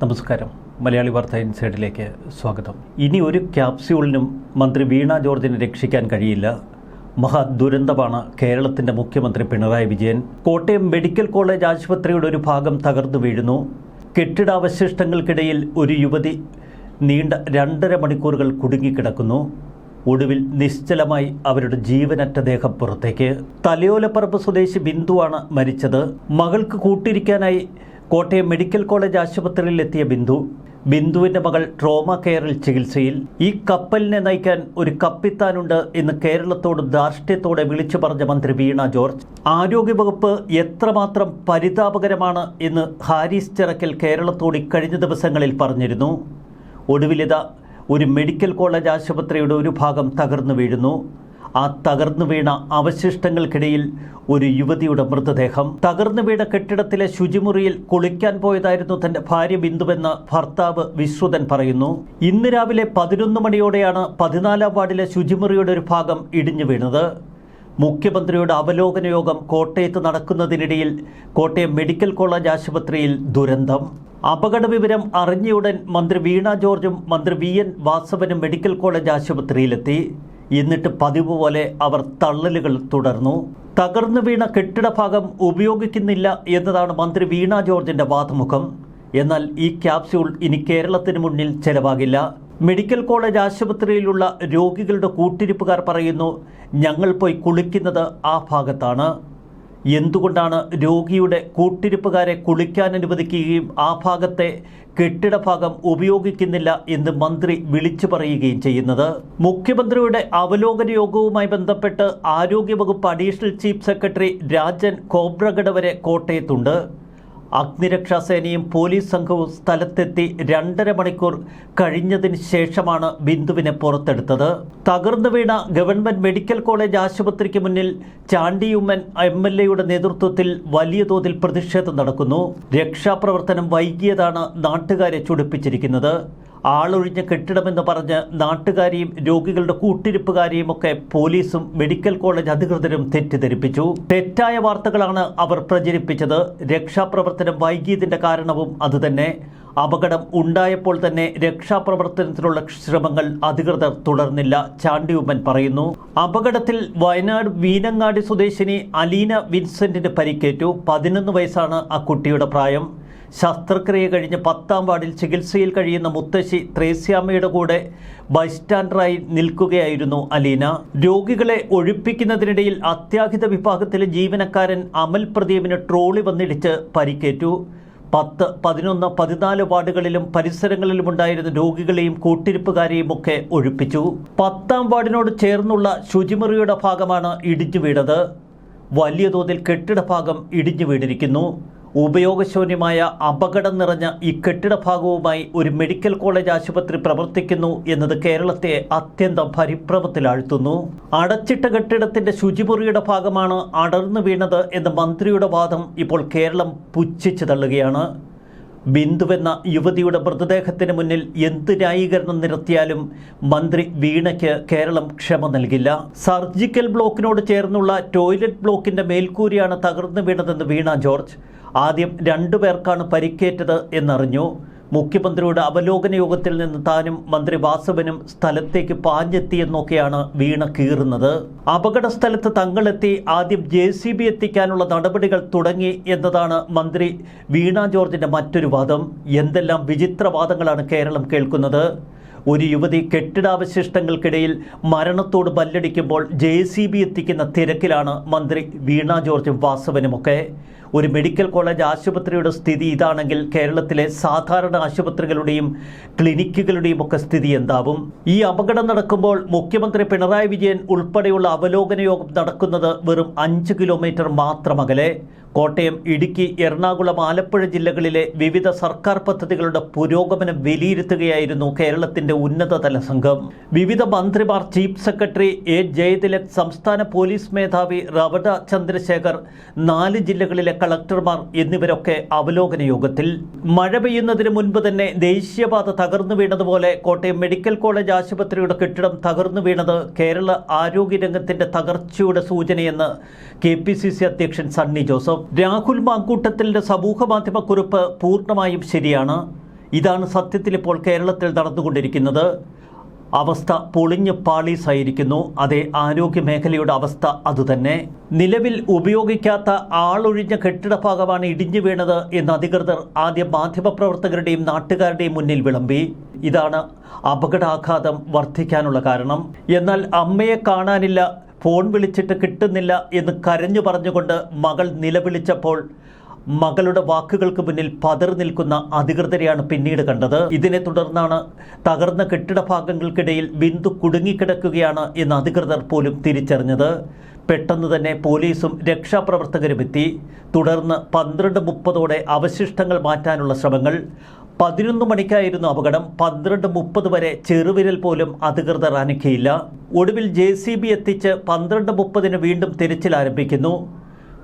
നമസ്കാരം. മലയാളി വാർത്ത ഇൻസൈഡിലേക്ക് സ്വാഗതം. ഇനി ഒരു ക്യാപ്സ്യൂളിനും മന്ത്രി വീണ ജോർജിനെ രക്ഷിക്കാൻ കഴിയില്ല. മഹാ ദുരന്തമാണ് കേരളത്തിന്റെ മുഖ്യമന്ത്രി പിണറായി വിജയൻ. കോട്ടയം മെഡിക്കൽ കോളേജ് ആശുപത്രിയുടെ ഒരു ഭാഗം തകർന്നു വീഴുന്നു. കെട്ടിടാവശിഷ്ടങ്ങൾക്കിടയിൽ ഒരു യുവതി നീണ്ട രണ്ടര മണിക്കൂറുകൾ കുടുങ്ങിക്കിടക്കുന്നു. ഒടുവിൽ നിശ്ചലമായി അവരുടെ ജീവനറ്റ ദേഹം പുറത്തേക്ക്. തലയോലപ്പറമ്പ് സ്വദേശി ബിന്ദുവാണ് മരിച്ചത്. മകൾക്ക് കൂട്ടിരിക്കാനായി കോട്ടയം മെഡിക്കൽ കോളേജ് ആശുപത്രിയിൽ എത്തിയ ബിന്ദു. ബിന്ദുവിന്റെ മകൾ ട്രോമ കെയറിൽ ചികിത്സയിൽ. ഈ കപ്പലിനെ നയിക്കാൻ ഒരു കപ്പിത്താനുണ്ട് എന്ന് കേരളത്തോട് ധാർഷ്ട്യത്തോടെ വിളിച്ചു പറഞ്ഞ മന്ത്രി വീണ ജോർജ്. ആരോഗ്യവകുപ്പ് എത്രമാത്രം പരിതാപകരമാണ് എന്ന് ഹാരിസ് ചിറക്കൽ കേരളത്തോട് ഇക്കഴിഞ്ഞ ദിവസങ്ങളിൽ പറഞ്ഞിരുന്നു. ഒടുവിലിത ഒരു മെഡിക്കൽ കോളേജ് ആശുപത്രിയുടെ ഒരു ഭാഗം തകർന്നു വീഴുന്നു. ആ തകർന്നു വീണ അവശിഷ്ടങ്ങൾക്കിടയിൽ ഒരു യുവതിയുടെ മൃതദേഹം. തകർന്നു വീണ കെട്ടിടത്തിലെ ശുചിമുറിയിൽ കുളിക്കാൻ പോയതായിരുന്നു തന്റെ ഭാര്യ ബിന്ദുവെന്ന് ഭർത്താവ് വിശ്രുതൻ പറയുന്നു. ഇന്ന് രാവിലെ പതിനൊന്ന് മണിയോടെയാണ് പതിനാലാം വാർഡിലെ ശുചിമുറിയുടെ ഒരു ഭാഗം ഇടിഞ്ഞു വീണത്. മുഖ്യമന്ത്രിയുടെ അവലോകന യോഗം കോട്ടയത്ത് നടക്കുന്നതിനിടയിൽ കോട്ടയം മെഡിക്കൽ കോളേജ് ആശുപത്രിയിൽ ദുരന്തം. അപകട വിവരം അറിഞ്ഞയുടൻ മന്ത്രി വീണ ജോർജും മന്ത്രി വി എൻ വാസവനും മെഡിക്കൽ കോളേജ് ആശുപത്രിയിലെത്തി. എന്നിട്ട് പതിവ് പോലെ അവർ തള്ളലുകൾ തുടർന്നു. തകർന്നു വീണ കെട്ടിടഭാഗം ഉപയോഗിക്കുന്നില്ല എന്നതാണ് മന്ത്രി വീണ ജോർജിന്റെ വാദമുഖം. എന്നാൽ ഈ ക്യാപ്സ്യൂൾ ഇനി കേരളത്തിന് മുന്നിൽ ചെലവാകില്ല. മെഡിക്കൽ കോളേജ് ആശുപത്രിയിലുള്ള രോഗികളുടെ കൂട്ടിരിപ്പുകാർ പറയുന്നു ഞങ്ങൾ പോയി കുളിക്കുന്നത് ആ ഭാഗത്താണ്. എന്തുകൊണ്ടാണ് രോഗിയുടെ കൂട്ടിരിപ്പുകാരെ കുളിക്കാൻ അനുവദിക്കുകയും ആ ഭാഗത്തെ കെട്ടിട ഭാഗം ഉപയോഗിക്കുന്നില്ല എന്ന് മന്ത്രി വിളിച്ചു പറയുകയും ചെയ്യുന്നത്? മുഖ്യമന്ത്രിയുടെ അവലോകന യോഗവുമായി ബന്ധപ്പെട്ട് ആരോഗ്യവകുപ്പ് additional chief secretary Rajan Khobragade വരെ കോട്ടയത്തുണ്ട്. അഗ്നിരക്ഷാസേനയും പോലീസ് സംഘവും സ്ഥലത്തെത്തി രണ്ടര മണിക്കൂർ കഴിഞ്ഞതിന് ശേഷമാണ് ബിന്ദുവിനെ പുറത്തെടുത്തത്. തകർന്നു വീണ ഗവൺമെന്റ് മെഡിക്കൽ കോളേജ് ആശുപത്രിക്ക് മുന്നിൽ ചാണ്ടിയുമ്മൻ എം എൽ എയുടെ നേതൃത്വത്തിൽ വലിയ തോതിൽ പ്രതിഷേധം നടക്കുന്നു. രക്ഷാപ്രവർത്തനം വൈകിയതാണ് നാട്ടുകാരെ ചുടിപ്പിച്ചിരിക്കുന്നത്. ആളൊഴിഞ്ഞ കെട്ടിടമെന്ന് പറഞ്ഞ് നാട്ടുകാരെയും രോഗികളുടെ കൂട്ടിരിപ്പുകാരെയും ഒക്കെ പോലീസും മെഡിക്കൽ കോളേജ് അധികൃതരും തെറ്റിദ്ധരിപ്പിച്ചു. തെറ്റായ വാർത്തകളാണ് അവർ പ്രചരിപ്പിച്ചത്. രക്ഷാപ്രവർത്തനം വൈകിയതിന്റെ കാരണവും അതുതന്നെ. അപകടം ഉണ്ടായപ്പോൾ തന്നെ രക്ഷാപ്രവർത്തനത്തിനുള്ള ശ്രമങ്ങൾ അധികൃതർ തുടർന്നില്ല ചാണ്ടിയുമ്മൻ പറയുന്നു. അപകടത്തിൽ വയനാട് വീനങ്ങാടി സ്വദേശിനി അലീന വിൻസെന്റിന് പരിക്കേറ്റു. പതിനൊന്ന് വയസ്സാണ് ആ കുട്ടിയുടെ പ്രായം. ശസ്ത്രക്രിയ കഴിഞ്ഞ് പത്താം വാർഡിൽ ചികിത്സയിൽ കഴിയുന്ന മുത്തശ്ശി ത്രേസ്യാമ്മയുടെ കൂടെ ബൈസ്റ്റാൻഡറായി നിൽക്കുകയായിരുന്നു അലീന. രോഗികളെ ഒഴിപ്പിക്കുന്നതിനിടയിൽ അത്യാഹിത വിഭാഗത്തിലെ ജീവനക്കാരൻ അമൽ പ്രദീപിന് ട്രോളി വന്നിടിച്ച് പരിക്കേറ്റു. പത്ത് പതിനൊന്ന് പതിനാല് വാർഡുകളിലും പരിസരങ്ങളിലും ഉണ്ടായിരുന്ന രോഗികളെയും കൂട്ടിരിപ്പുകാരെയും ഒക്കെ ഒഴിപ്പിച്ചു. പത്താം വാർഡിനോട് ചേർന്നുള്ള ശുചിമുറിയുടെ ഭാഗമാണ് ഇടിഞ്ഞു വീണത്. വലിയ തോതിൽ കെട്ടിട ഭാഗം ഇടിഞ്ഞു വീണിരിക്കുന്നു. ഉപയോഗശൂന്യമായ അപകടം നിറഞ്ഞ ഈ കെട്ടിടഭാഗവുമായി ഒരു മെഡിക്കൽ കോളേജ് ആശുപത്രി പ്രവർത്തിക്കുന്നു എന്നത് കേരളത്തെ അത്യന്തം പരിഭ്രമത്തിലാഴ്ത്തുന്നു. അടച്ചിട്ട കെട്ടിടത്തിന്റെ ശുചിമുറിയുടെ ഭാഗമാണ് അടർന്നു വീണത് എന്ന മന്ത്രിയുടെ വാദം ഇപ്പോൾ കേരളം പുച്ഛിച്ചു തള്ളുകയാണ്. ബിന്ദുവെന്ന യുവതിയുടെ മൃതദേഹത്തിന് മുന്നിൽ എന്ത് ന്യായീകരണം നിരത്തിയാലും മന്ത്രി വീണയ്ക്ക് കേരളം ക്ഷമ നൽകില്ല. സർജിക്കൽ ബ്ലോക്കിനോട് ചേർന്നുള്ള ടോയ്ലറ്റ് ബ്ലോക്കിന്റെ മേൽക്കൂരിയാണ് തകർന്നു വീണതെന്ന് വീണ ജോർജ്. ആദ്യം രണ്ടു പേർക്കാണ് പരിക്കേറ്റത് എന്നറിഞ്ഞു. മുഖ്യമന്ത്രിയുടെ അവലോകന യോഗത്തിൽ നിന്ന് താനും മന്ത്രി വാസവനും സ്ഥലത്തേക്ക് പാഞ്ഞെത്തിയെന്നൊക്കെയാണ് വീണ കീറുന്നത്. അപകട സ്ഥലത്ത് തങ്ങളെത്തി ആദ്യം ജെ സി ബി എത്തിക്കാനുള്ള നടപടികൾ തുടങ്ങി എന്നതാണ് മന്ത്രി വീണ ജോർജിന്റെ മറ്റൊരു വാദം. എന്തെല്ലാം വിചിത്രവാദങ്ങളാണ് കേരളം കേൾക്കുന്നത്? ഒരു യുവതി കെട്ടിടാവശിഷ്ടങ്ങൾക്കിടയിൽ മരണത്തോട് ബല്ലടിക്കുമ്പോൾ ജെ സി ബി എത്തിക്കുന്ന തിരക്കിലാണ് മന്ത്രി വീണ ജോർജും വാസവനുമൊക്കെ. ഒരു മെഡിക്കൽ കോളേജ് ആശുപത്രിയുടെ സ്ഥിതി ഇതാണെങ്കിൽ കേരളത്തിലെ സാധാരണ ആശുപത്രികളുടെയും ക്ലിനിക്കുകളുടെയും ഒക്കെ സ്ഥിതി എന്താവും? ഈ അപകടം നടക്കുമ്പോൾ മുഖ്യമന്ത്രി പിണറായി വിജയൻ ഉൾപ്പെടെയുള്ള അവലോകന യോഗം നടക്കുന്നത് വെറും അഞ്ച് കിലോമീറ്റർ മാത്രം അകലെ. കോട്ടയം ഇടുക്കി എറണാകുളം ആലപ്പുഴ ജില്ലകളിലെ വിവിധ സർക്കാർ പദ്ധതികളുടെ പുരോഗമനം വിലയിരുത്തുകയായിരുന്നു കേരളത്തിന്റെ ഉന്നതതല സംഘം. വിവിധ മന്ത്രിമാർ ചീഫ് സെക്രട്ടറി എ. ജയതിലക് സംസ്ഥാന പോലീസ് മേധാവി റവട ചന്ദ്രശേഖർ നാല് ജില്ലകളിലെ കളക്ടർമാർ എന്നിവരൊക്കെ അവലോകന യോഗത്തിൽ. മഴ പെയ്യുന്നതിന് മുൻപ് തന്നെ ദേശീയപാത തകർന്നു വീണതുപോലെ കോട്ടയം മെഡിക്കൽ കോളേജ് ആശുപത്രിയുടെ കെട്ടിടം തകർന്നു വീണത് കേരള ആരോഗ്യരംഗത്തിന്റെ തകർച്ചയുടെ സൂചനയെന്ന് കെ അധ്യക്ഷൻ സണ്ണി ജോസഫ്. രാഹുൽ മാങ്കൂട്ടത്തിന്റെ സമൂഹ മാധ്യമ കുറിപ്പ് പൂർണമായും ശരിയാണ്. ഇതാണ് സത്യത്തിൽ ഇപ്പോൾ കേരളത്തിൽ നടന്നുകൊണ്ടിരിക്കുന്നത്. അവസ്ഥ പൊളിഞ്ഞ് പാളീസായിരിക്കുന്നു. അതേ ആരോഗ്യ മേഖലയുടെ അവസ്ഥ അതുതന്നെ. നിലവിൽ ഉപയോഗിക്കാത്ത ആളൊഴിഞ്ഞ കെട്ടിട ഭാഗമാണ് ഇടിഞ്ഞു വീണത് എന്ന് അധികൃതർ ആദ്യം മാധ്യമപ്രവർത്തകരുടെയും നാട്ടുകാരുടെയും മുന്നിൽ വിളമ്പി. ഇതാണ് അപകടാഘാതം വർദ്ധിക്കാനുള്ള കാരണം. എന്നാൽ അമ്മയെ കാണാനില്ല ഫോൺ വിളിച്ചിട്ട് കിട്ടുന്നില്ല എന്ന് കരഞ്ഞു പറഞ്ഞുകൊണ്ട് മകൾ നിലവിളിച്ചപ്പോൾ മകളുടെ വാക്കുകൾക്ക് മുന്നിൽ പതർ നിൽക്കുന്ന അധികൃതരെയാണ് പിന്നീട് കണ്ടത്. ഇതിനെ തുടർന്നാണ് തകർന്ന കെട്ടിട ഭാഗങ്ങൾക്കിടയിൽ ബിന്ദു കുടുങ്ങിക്കിടക്കുകയാണ് എന്ന് അധികൃതർ പോലും തിരിച്ചറിഞ്ഞത്. പെട്ടെന്ന് തന്നെ പോലീസും രക്ഷാപ്രവർത്തകരും എത്തി. തുടർന്ന് പന്ത്രണ്ട് മുപ്പതോടെ അവശിഷ്ടങ്ങൾ മാറ്റാനുള്ള ശ്രമങ്ങൾ. പതിനൊന്ന് മണിക്കായിരുന്നു അപകടം. പന്ത്രണ്ട് മുപ്പത് വരെ ചെറുവിരൽ പോലും അധികൃതർ അനക്കിയില്ല. ഒടുവിൽ ജെ സി ബി എത്തിച്ച് പന്ത്രണ്ട് മുപ്പതിന് വീണ്ടും തിരച്ചിൽ ആരംഭിക്കുന്നു.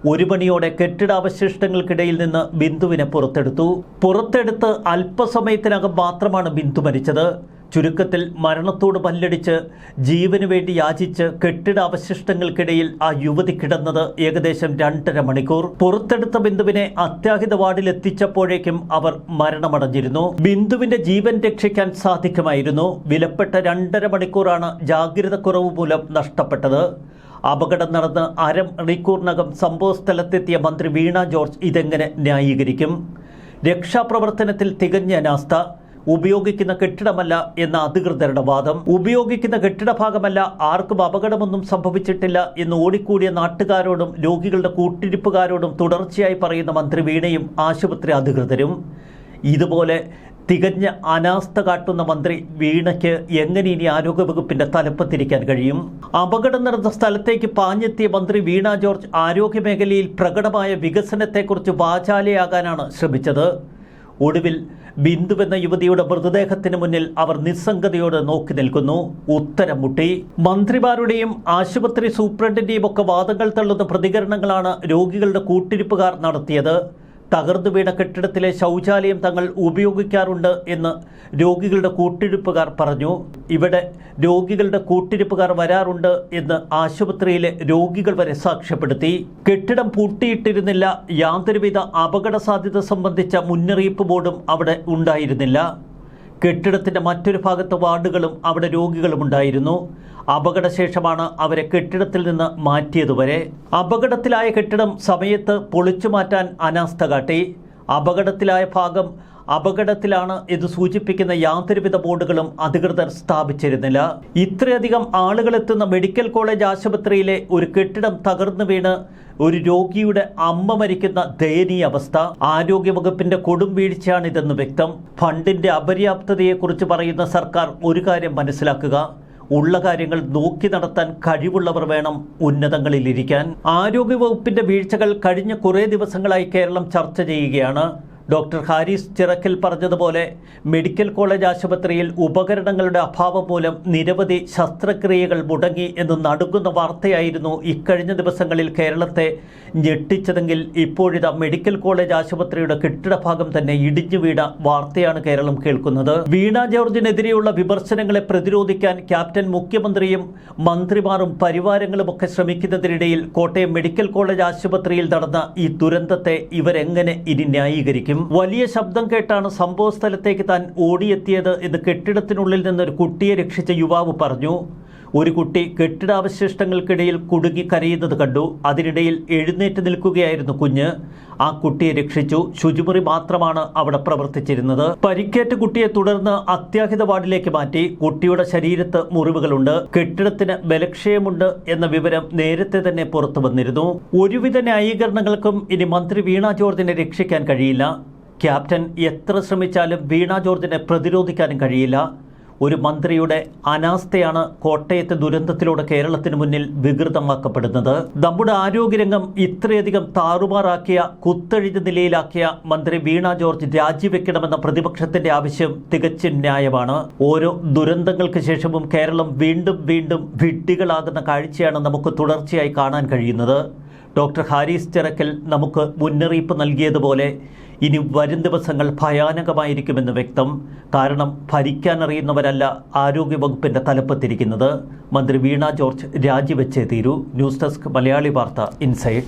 ഒരു മണിയോടെ കെട്ടിടാവശിഷ്ടങ്ങൾക്കിടയിൽ നിന്ന് ബിന്ദുവിനെ പുറത്തെടുത്തു. പുറത്തെടുത്ത് അല്പസമയത്തിനകം മാത്രമാണ് ബിന്ദു മരിച്ചത്. ചുരുക്കത്തിൽ മരണത്തോട് പല്ലടിച്ച് ജീവന് വേണ്ടി യാചിച്ച് കെട്ടിട അവശിഷ്ടങ്ങൾക്കിടയിൽ ആ യുവതി കിടന്നത് ഏകദേശം രണ്ടര മണിക്കൂർ. പുറത്തെടുത്ത ബിന്ദുവിനെ അത്യാഹിത വാർഡിൽ എത്തിച്ചപ്പോഴേക്കും അവർ മരണമടഞ്ഞിരുന്നു. ബിന്ദുവിന്റെ ജീവൻ രക്ഷിക്കാൻ സാധിക്കുമായിരുന്നു. വിലപ്പെട്ട രണ്ടര മണിക്കൂറാണ് ജാഗ്രതക്കുറവ് മൂലം നഷ്ടപ്പെട്ടത്. അപകടം നടന്ന് അരമണിക്കൂറിനകം സംഭവസ്ഥലത്തെത്തിയ മന്ത്രി വീണ ജോർജ് ഇതെങ്ങനെ ന്യായീകരിക്കും? രക്ഷാപ്രവർത്തനത്തിൽ തികഞ്ഞ അനാസ്ഥ. ഉപയോഗിക്കുന്ന കെട്ടിടമല്ല എന്ന അധികൃതരുടെ വാദം. ഉപയോഗിക്കുന്ന കെട്ടിട ഭാഗമല്ല ആർക്കും അപകടമൊന്നും സംഭവിച്ചിട്ടില്ല എന്ന് ഓടിക്കൂടിയ നാട്ടുകാരോടും രോഗികളുടെ കൂട്ടിരിപ്പുകാരോടും തുടർച്ചയായി പറയുന്ന മന്ത്രി വീണയും ആശുപത്രി അധികൃതരും. ഇതുപോലെ തികഞ്ഞ അനാസ്ഥ കാട്ടുന്ന മന്ത്രി വീണയ്ക്ക് എങ്ങനെ ഇനി ആരോഗ്യവകുപ്പിന്റെ തലപ്പത്തിരിക്കാൻ കഴിയും? അപകടം നടന്ന സ്ഥലത്തേക്ക് പാഞ്ഞെത്തിയ മന്ത്രി വീണ ജോർജ് ആരോഗ്യ മേഖലയിൽ പ്രകടമായ വികസനത്തെക്കുറിച്ച് വാചാലയാകാനാണ് ശ്രമിച്ചത്. ഒടുവിൽ ബിന്ദുവെന്ന യുവതിയുടെ മൃതദേഹത്തിന് മുന്നിൽ അവർ നിസ്സംഗതയോടെ നോക്കി നിൽക്കുന്നു. ഉത്തരം മുട്ടി മന്ത്രിമാരുടെയും ആശുപത്രി സൂപ്രണ്ടിന്റെയും ഒക്കെ വാദങ്ങൾ തള്ളുന്ന പ്രതികരണങ്ങളാണ് രോഗികളുടെ കൂട്ടിരിപ്പുകാർ നടത്തിയത്. തകർന്നു വീണ കെട്ടിടത്തിലെ ശൗചാലയം തങ്ങൾ ഉപയോഗിക്കാറുണ്ട് എന്ന് രോഗികളുടെ കൂട്ടിരിപ്പുകാർ പറഞ്ഞു. ഇവിടെ രോഗികളുടെ കൂട്ടിരിപ്പുകാർ വരാറുണ്ട് എന്ന് ആശുപത്രിയിലെ രോഗികൾ വരെ സാക്ഷ്യപ്പെടുത്തി. കെട്ടിടം പൂട്ടിയിട്ടിരുന്നില്ല. യാതൊരുവിധ അപകട സാധ്യത സംബന്ധിച്ച മുന്നറിയിപ്പ് ബോർഡും അവിടെ ഉണ്ടായിരുന്നില്ല. കെട്ടിടത്തിന്റെ മറ്റൊരു ഭാഗത്ത് വാർഡുകളും അവിടെ രോഗികളും ഉണ്ടായിരുന്നു അപകടശേഷമാണ് അവരെ കെട്ടിടത്തിൽ നിന്ന് മാറ്റിയതുവരെ. അപകടത്തിലായ കെട്ടിടം സമയത്ത് പൊളിച്ചു മാറ്റാൻ അനാസ്ഥ കാട്ടി. അപകടത്തിലായ ഭാഗം അപകടത്തിലാണ് ഇത് സൂചിപ്പിക്കുന്ന യാതൊരുവിധ ബോർഡുകളും അധികൃതർ സ്ഥാപിച്ചിരുന്നില്ല. ഇത്രയധികം ആളുകളെത്തുന്ന മെഡിക്കൽ കോളേജ് ആശുപത്രിയിലെ ഒരു കെട്ടിടം തകർന്നു വീണ് ഒരു രോഗിയുടെ അമ്മ മരിക്കുന്ന ദയനീയ അവസ്ഥ. ആരോഗ്യവകുപ്പിന്റെ കൊടും വീഴ്ചയാണിതെന്ന് വ്യക്തം. ഫണ്ടിന്റെ അപര്യാപ്തതയെക്കുറിച്ച് പറയുന്ന സർക്കാർ ഒരു കാര്യം മനസ്സിലാക്കുക. ഉള്ള കാര്യങ്ങൾ നോക്കി നടത്താൻ കഴിവുള്ളവർ വേണം ഉന്നതങ്ങളിലിരിക്കാൻ. ആരോഗ്യവകുപ്പിന്റെ വീഴ്ചകൾ കഴിഞ്ഞ കുറേ ദിവസങ്ങളായി കേരളം ചർച്ച ചെയ്യുകയാണ്. ഡോക്ടർ ഹാരിസ് ചിറക്കിൽ പറഞ്ഞതുപോലെ മെഡിക്കൽ കോളേജ് ആശുപത്രിയിൽ ഉപകരണങ്ങളുടെ അഭാവം മൂലം നിരവധി ശസ്ത്രക്രിയകൾ മുടങ്ങി എന്ന് നടുക്കുന്ന വാർത്തയായിരുന്നു ഇക്കഴിഞ്ഞ ദിവസങ്ങളിൽ കേരളത്തെ ഞെട്ടിച്ചതെങ്കിൽ ഇപ്പോഴിതാ മെഡിക്കൽ കോളേജ് ആശുപത്രിയുടെ കെട്ടിട ഭാഗം തന്നെ ഇടിഞ്ഞു വീണ വാർത്തയാണ് കേരളം കേൾക്കുന്നത്. വീണ ജോർജിനെതിരെയുള്ള വിമർശനങ്ങളെ പ്രതിരോധിക്കാൻ ക്യാപ്റ്റൻ മുഖ്യമന്ത്രിയും മന്ത്രിമാരും പരിവാരങ്ങളുമൊക്കെ ശ്രമിക്കുന്നതിനിടയിൽ കോട്ടയം മെഡിക്കൽ കോളേജ് ആശുപത്രിയിൽ നടന്ന ഈ ദുരന്തത്തെ ഇവരെങ്ങനെ ഇനി ന്യായീകരിക്കും? വലിയ ശബ്ദം കേട്ടാണ് സംഭവ സ്ഥലത്തേക്ക് താൻ ഓടിയെത്തിയത് എന്ന് കെട്ടിടത്തിനുള്ളിൽ നിന്ന് ഒരു കുട്ടിയെ രക്ഷിച്ച യുവാവ് പറഞ്ഞു. ഒരു കുട്ടി കെട്ടിടാവശിഷ്ടങ്ങൾക്കിടയിൽ കുടുങ്ങി കരയുന്നത് കണ്ടു. അതിനിടയിൽ എഴുന്നേറ്റ് നിൽക്കുകയായിരുന്നു കുഞ്ഞ്. ആ കുട്ടിയെ രക്ഷിച്ചു. ശുചിമുറി മാത്രമാണ് അവിടെ പ്രവർത്തിച്ചിരുന്നത്. പരിക്കേറ്റ കുട്ടിയെ തുടർന്ന് അത്യാഹിത വാർഡിലേക്ക് മാറ്റി. കുട്ടിയുടെ ശരീരത്ത് മുറിവുകളുണ്ട്. കെട്ടിടത്തിന് ബലക്ഷയമുണ്ട് എന്ന വിവരം നേരത്തെ തന്നെ പുറത്തു വന്നിരുന്നു. ഒരുവിധ ന്യായീകരണങ്ങൾക്കും ഇനി മന്ത്രി വീണ ജോർജിനെ രക്ഷിക്കാൻ കഴിയില്ല. ക്യാപ്റ്റൻ എത്ര ശ്രമിച്ചാലും വീണ ജോർജിനെ പ്രതിരോധിക്കാനും കഴിയില്ല. ഒരു മന്ത്രിയുടെ അനാസ്ഥയാണ് കോട്ടയത്തെ ദുരന്തത്തിലൂടെ കേരളത്തിന് മുന്നിൽ വികൃതമാക്കപ്പെടുന്നത്. നമ്മുടെ ആരോഗ്യരംഗം ഇത്രയധികം താറുമാറാക്കിയ കുത്തഴിഞ്ഞ നിലയിലാക്കിയ മന്ത്രി വീണ ജോർജ് രാജിവെക്കണമെന്ന പ്രതിപക്ഷത്തിന്റെ ആവശ്യം തികച്ചും ന്യായമാണ്. ഓരോ ദുരന്തങ്ങൾക്ക് ശേഷവും കേരളം വീണ്ടും വീണ്ടും വിഡ്ഢികളാകുന്ന കാഴ്ചയാണ് നമുക്ക് തുടർച്ചയായി കാണാൻ കഴിയുന്നത്. ഡോക്ടർ ഹാരിസ് ചിറക്കൽ നമുക്ക് മുന്നറിയിപ്പ് നൽകിയതുപോലെ ഇനി വരും ദിവസങ്ങൾ ഭയാനകമായിരിക്കുമെന്ന് വ്യക്തം. കാരണം ഭരിക്കാനറിയുന്നവരല്ല ആരോഗ്യവകുപ്പിന്റെ തലപ്പത്തിരിക്കുന്നത്. മന്ത്രി വീണ ജോർജ് രാജിവെച്ചേ തീരൂ. ന്യൂസ് ഡെസ്ക് മലയാളി വാർത്ത ഇൻസൈഡ്.